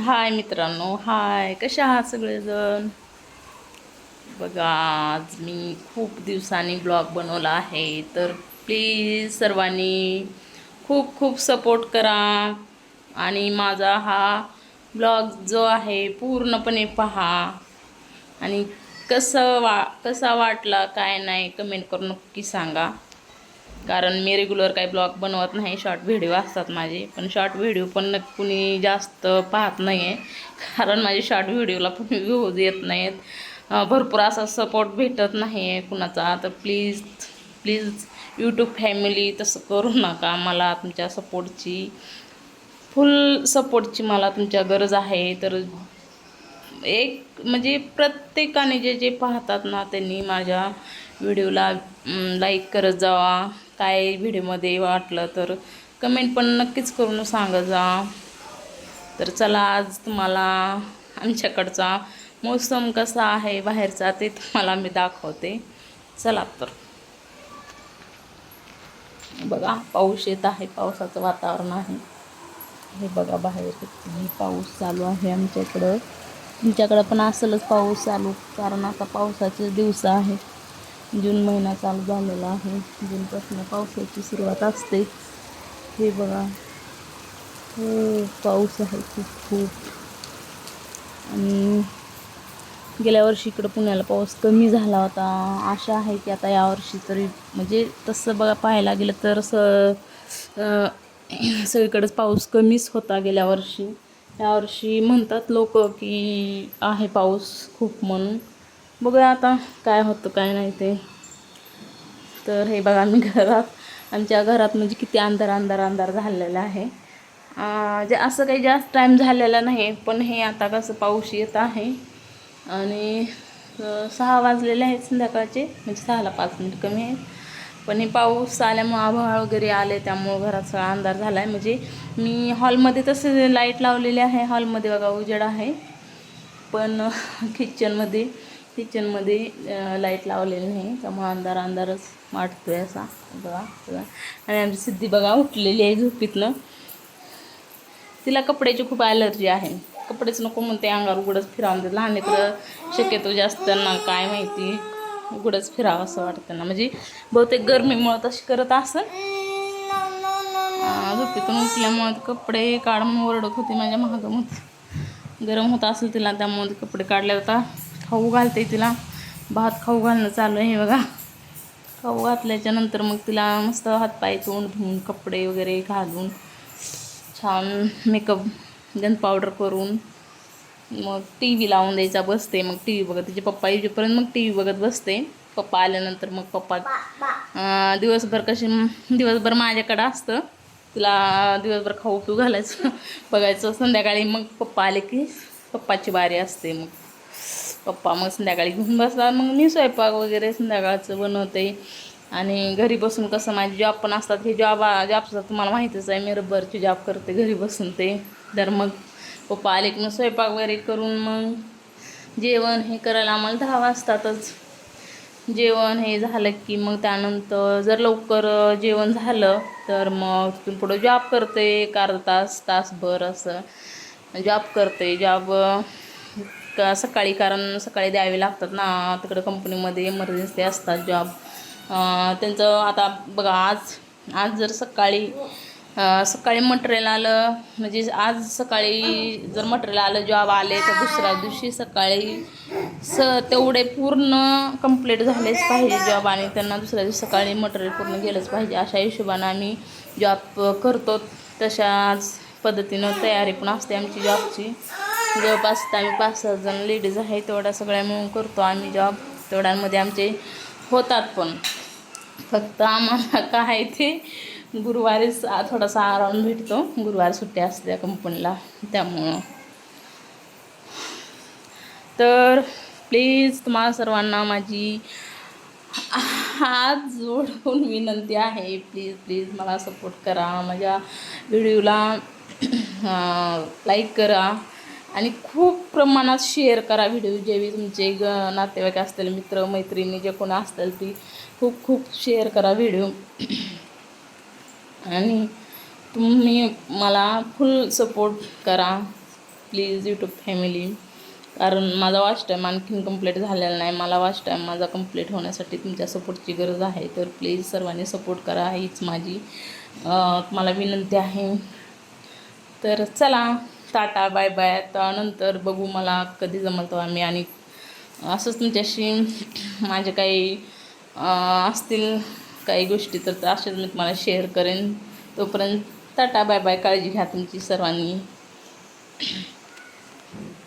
हाय मित्रांनो हाय. कसे आहात सगळेजण? बघा आज मी खूप दिवसांनी ब्लॉग बनवला आहे तर प्लीज सर्वांनी खूप खूप सपोर्ट करा. आणि माझा हा ब्लॉग जो आहे पूर्णपणे पहा. आणि कसं वा कसा वाटला काय नाही कमेंट करून नक्की सांगा. कारण मी रेग्युलर काही ब्लॉग बनवत नाही शॉर्ट व्हिडिओ असतात माझे. पण शॉर्ट व्हिडिओ पण कुणी जास्त पाहत नाही आहे कारण माझे शॉर्ट व्हिडिओला पण व्ह्यूज येत नाहीत. भरपूर असा सपोर्ट भेटत नाही आहे कुणाचा. तर प्लीज प्लीज यूट्यूब फॅमिली तसं करू नका. मला तुमच्या सपोर्टची फुल सपोर्टची मला तुमच्या गरज आहे. तर एक म्हणजे प्रत्येकाने जे जे पाहतात ना त्यांनी माझ्या व्हिडिओला लाईक करत जावा. काय व्हिडिओमध्ये वाटलं तर कमेंट पण नक्कीच करून सांगा जा तर चला आज तुम्हाला आमच्याकडचा मोसम कसा आहे बाहेरचा ते तुम्हाला मी दाखवते. चला तर. बघा पाऊस येत आहे पावसाचं वातावरण आहे. हे बघा बाहेर किती पाऊस चालू आहे आमच्याकडं. तुमच्याकडं पण असेलच पाऊस चालू कारण आता पावसाचे दिवस आहे जून महिना चालू झालेला आहे. जूनपासून पावसाची सुरुवात असते. हे बघा. हो, पाऊस आहे खूप खूप. आणि गेल्या वर्षी इकडं पुण्याला पाऊस कमी झाला होता. आशा आहे की आता यावर्षी तरी म्हणजे तसं बघा पाहायला गेलं तर स सगळीकडंच सगळीकडेच पाऊस कमीच होता गेल्या वर्षी. यावर्षी म्हणतात लोक की आहे पाऊस खूप म्हणून. बघूया आता काय होतं काय नाही ते. तर हे बघा मी घरात आमच्या घरात म्हणजे किती अंधार अंधार अंधार झालेला आहे. जे असं काही जास्त टाईम झालेला नाही पण हे आता कसं पाऊस येत आहे. आणि सहा वाजलेले आहेत संध्याकाळचे म्हणजे सहाला पाच मिनिट कमी आहेत. पण हे पाऊस आल्यामुळं आभाळ वगैरे आले त्यामुळं घरात सगळा अंधार झाला आहे म्हणजे मी हॉलमध्ये तसे लाइट लावलेली आहे हॉलमध्ये बघा उजेड आहे. पण किचनमध्ये किचनमध्ये लाइट लावलेली नाही त्यामुळे अंधार अंधारच वाटतोय असा. बघा बघा. आणि आमची सिद्धी बघा उठलेली आहे झोपीतनं. तिला कपड्याची खूप ॲलर्जी आहे. कपडेच नको म्हणते अंगावर उघडच फिरावून देत. लहान लेकरं शक्यतो जास्त त्यांना काय माहिती उघडच फिरावं असं वाटतं ना म्हणजे बहुतेक गरमीमुळं तशी करत असं झोपेतून उठल्यामुळे कपडे काढ ओरडत होती माझ्या महागम गरम होत असेल तिला त्यामुळे कपडे काढले होता खाऊ घालते तिला. भात खाऊ घालणं चालू आहे बघा. खाऊ घातल्याच्या नंतर मग तिला मस्त हातपाय तोंड धुवून कपडे वगैरे घालून छान मेकअप गन पावडर करून मग टी व्ही लावून द्यायचा बसते. मग टी व्ही बघत तिचे पप्पा येईपर्यंत मग टी व्ही बघत बसते. पप्पा आल्यानंतर मग पप्पा दिवसभर कशी दिवसभर माझ्याकडं असतं. तिला दिवसभर खाऊ पिऊ घालायचं बघायचं. संध्याकाळी मग पप्पा आले की पप्पाची बारी असते मग. पप्पा मग संध्याकाळी घेऊन बसतात. मग मी स्वयंपाक वगैरे संध्याकाळचं बनवते. आणि घरी बसून कसं माझे जॉब पण असतात हे जॉब जॉबचं तुम्हाला माहितीच आहे मी रबरची जॉब करते घरी बसून ते. तर मग पप्पा आले की मग स्वयंपाक वगैरे करून मग जेवण हे करायला आम्हाला दहा वाजतातच. जेवण हे झालं की मग त्यानंतर जर लवकर जेवण झालं तर मग तिथून पुढं जॉब करते एक अर्धा तास तासभर असं. जॉब करते जॉब का सकाळी कारण सकाळी द्यावे लागतात ना. तिकडं कंपनीमध्ये इमर्जन्सी असतात जॉब त्यांचं आता बघा आज आज जर सकाळी सकाळी मटेरियल आलं म्हणजे आज सकाळी जर मटेरियल आलं जॉब आले तर दुसऱ्या दिवशी सकाळी स तेवढे पूर्ण कंप्लीट झालेच पाहिजे जॉब आणि त्यांना दुसऱ्या दिवशी सकाळी मटेरियल पूर्ण गेलंच पाहिजे. अशा हिशोबानं आम्ही जॉब करतो. तशाच पद्धतीनं तयारी पण असते आमची जॉबची जवळपास आम्ही पाच सहा जण लेडीज आहे तेवढा सगळ्या मिळून करतो आम्ही जॉब तेवढ्यामध्ये आमचे होतात पण. फक्त आम्हाला काय ते गुरुवारीच थोडासा आराम भेटतो. गुरुवार सुट्टी असल्या कंपनीला त्यामुळं. तर प्लीज तुम्हाला सर्वांना माझी हात जोडून विनंती आहे. प्लीज प्लीज मला सपोर्ट करा. माझ्या व्हिडिओला लाईक करा. आणि खूप प्रमाणात शेअर करा व्हिडिओ जेवी तुमचे ग नातेवाईक असतील मित्र मैत्रिणी जे कोण असतील ती खूप खूप शेअर करा व्हिडिओ आणि तुम्ही मला फुल सपोर्ट करा प्लीज यूट्यूब फॅमिली कारण माझा वॉच टाईम आणखीन कंप्लीट झालेला नाही. मला वॉच टाईम माझा कंप्लीट होण्यासाठी तुमच्या सपोर्टची गरज आहे. तर प्लीज सर्वांनी सपोर्ट करा. हीच माझी मला विनंती आहे. तर चला. Tata bye bye. आता नंतर बघू मला कधी जमल तेव्हा मी. आणि असंच तुमच्याशी माझे काही असतील काही गोष्टी तर त्या अशाच मी तुम्हाला शेअर करेन. तोपर्यंत टाटा बाय बाय. काळजी घ्या तुमची सर्वांनी.